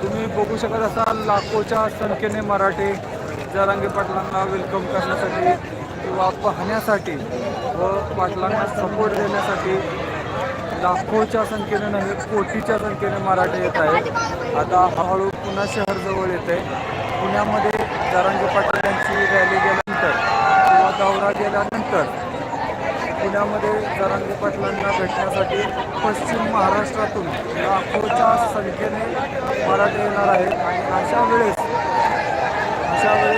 तुम्ही बघू शकत असाल लाखोच्या संख्येने मराठी जरांगे पाटलांना वेलकम करण्यासाठी किंवा पाहण्यासाठी व पाटलांना सपोर्ट देण्यासाठी लाखोच्या संख्येने नव्हे कोटीच्या संख्येने मराठी येत आहे आता हळूहळू पुन्हा शहर जवळ येत आहे पुण्यामध्ये जरांगे पाटलांची रॅली गेल्यानंतर किंवा दौरा गेल्यानंतर पुण्यामध्ये जरांगे पाटलांना भेटण्यासाठी पश्चिम महाराष्ट्रातून लाखोच्या संख्येने मराठे येणार आहेत. आणि अशा वेळेस अशा वेळेस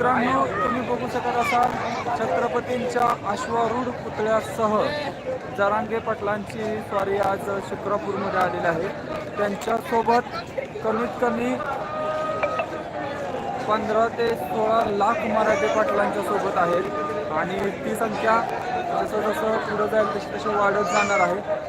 मित्रांनो तुम्ही बघू शकत असाल छत्रपतींच्या अश्वारूढ पुतळ्यासह जरांगे पाटलांची स्वारी आज शुक्रापूरमध्ये आलेली आहे. त्यांच्यासोबत कमीत कमी पंधरा ते सोळा लाख मराठी पाटलांच्या सोबत आहेत आणि ती संख्या जसं जसं पुढं जाईल तशी तशी वाढत जाणार आहे.